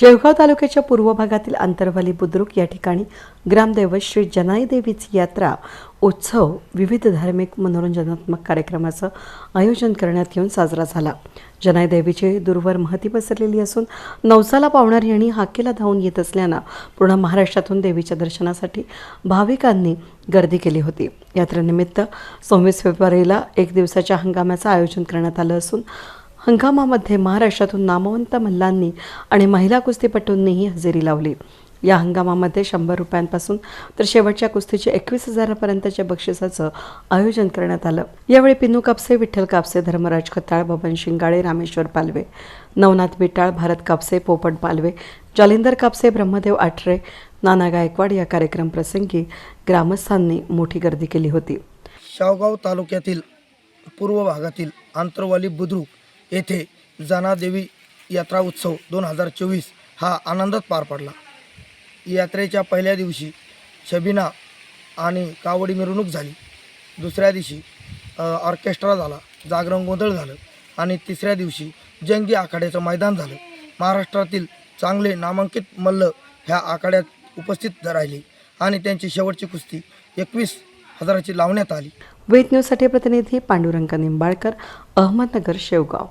शेवगाव तालुक्याच्या पूर्व भागातील आंतरवाली बुद्रुक या ठिकाणी ग्रामदैवत श्री जनाई देवीची यात्रा उत्सव विविध धार्मिक मनोरंजनात्मक कार्यक्रमाचं आयोजन करण्यात येऊन साजरा झाला. जनाई देवीची दूरवर महती पसरलेली असून नवसाला पावणारी आणि हाकेला धावून येत असल्यानं पूर्ण महाराष्ट्रातून देवीच्या दर्शनासाठी भाविकांनी गर्दी केली होती. यात्रेनिमित्त सव्वीस फेब्रुवारीला एक दिवसाच्या हंगामाचं आयोजन करण्यात आलं असून हंगामामध्ये महाराष्ट्रातून नामवंत मल्लांनी आणि महिला कुस्तीपटूंनीही हजेरी लावली. या हंगामामध्ये शंभर रुपयांपासून तर शेवटच्या कुस्तीचे एकवीस हजारापर्यंतच्या बक्षिसाचं आयोजन करण्यात आलं. यावेळी पिनू कापसे विठ्ठल कापसे धर्मराज खताळ बबन शिंगाळे रामेश्वर पालवे नवनाथ बिटाळ भारत कापसे पोपट पालवे जालिंदर कापसे ब्रह्मदेव आठरे नाना गायकवाड या कार्यक्रम प्रसंगी ग्रामस्थांनी मोठी गर्दी केली होती. शावगाव तालुक्यातील पूर्व भागातील आंतरवाली बुद्रुक येथे जनादेवी यात्रा उत्सव दोन हजार चोवीस हा आनंदात पार पडला. यात्रेच्या पहिल्या दिवशी शबिना आणि कावडी मिरवणूक झाली. दुसऱ्या दिवशी ऑर्केस्ट्रा झाला जागरण गोंधळ झालं आणि तिसऱ्या दिवशी जंगी आखाड्याचं मैदान झालं. महाराष्ट्रातील चांगले नामांकित मल्ल ह्या आखाड्यात उपस्थित राहिले आणि त्यांची शेवटची कुस्ती एकवीस हजाराची लावण्यात आली. वेद न्यूजसाठी प्रतिनिधी पांडुरंग निंबाळकर अहमदनगर शेवगाव.